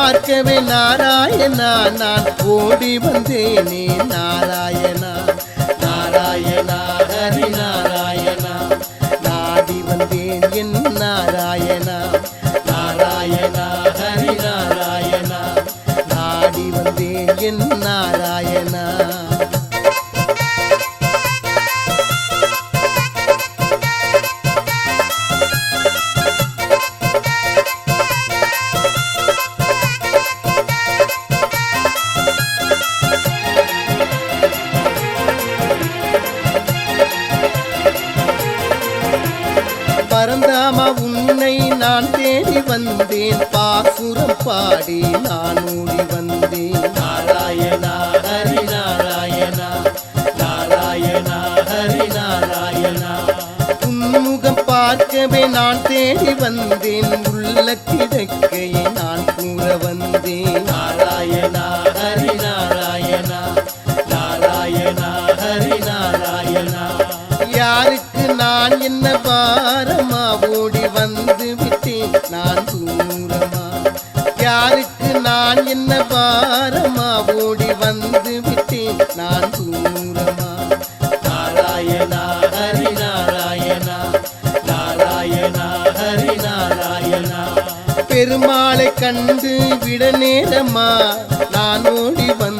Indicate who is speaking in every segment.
Speaker 1: பார்க்கவே நாராயணா நான் ஓடி வந்தேனே நாராயணா நாராயணா பரந்தாமா உன்னை நான் தேடி வந்தேன். பாசுரம் பாடி நான் ஓடி வந்தேன். நாராயணா ஹரி நாராயணா நாராயணா ஹரி நாராயணா உன்முகம் பார்க்கவே நான் தேடி வந்தேன். உள்ள கிடக்கையை நான் கூற வந்தேன். என்ன பாரமா ஓடி வந்து விட்டேன் நான் தூரமா? யாருக்கு நான் என்ன பாரமா ஓடி வந்து விட்டேன் நான் தூரமா? நாராயணா ஹரி நாராயணா நாராயணா ஹரி நாராயணா. பெருமாளை கண்டு விட நேரமா? நான் ஓடி வந்து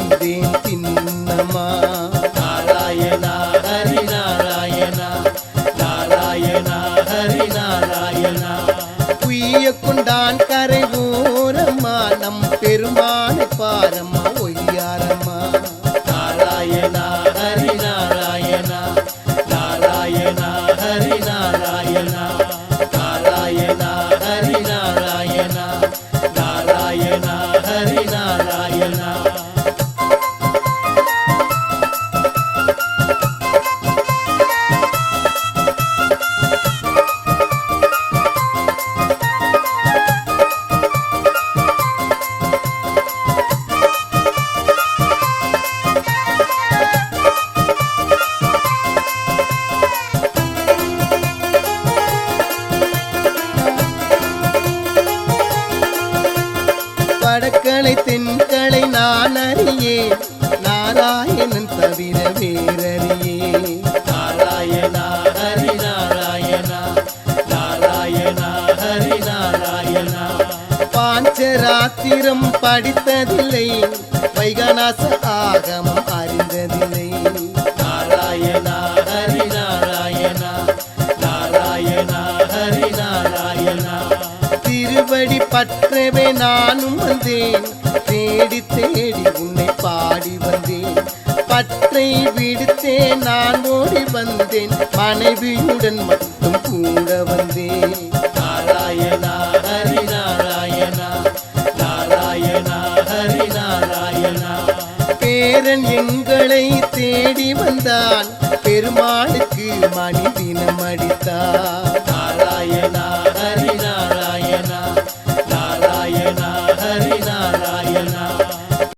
Speaker 1: வடக்கலை தென்கலை நான் அறியேன் நாராயணன் தவிர வேறறியே. நாராயணா ஹரி நாராயணா. நாராயணா ஹரி நாராயணா. பாஞ்சராத்திரம் படித்ததில்லை. வைகநாச ஆகமம் அறிந்ததில்லை. பற்றவே நானும் வந்தேன். தேடி தேடி உன்னை பாடி வந்தேன். பற்றை விடுத்தே நான் ஓடி வந்தேன். மனைவியுடன் மட்டும் கூட வந்தேன். நாராயணா ஹரி நாராயணா. நாராயணா ஹரி நாராயணா. பேரன் எங்களை தேடி வந்தான். பெருமாளுக்கு மணி தினம் அடித்தான்.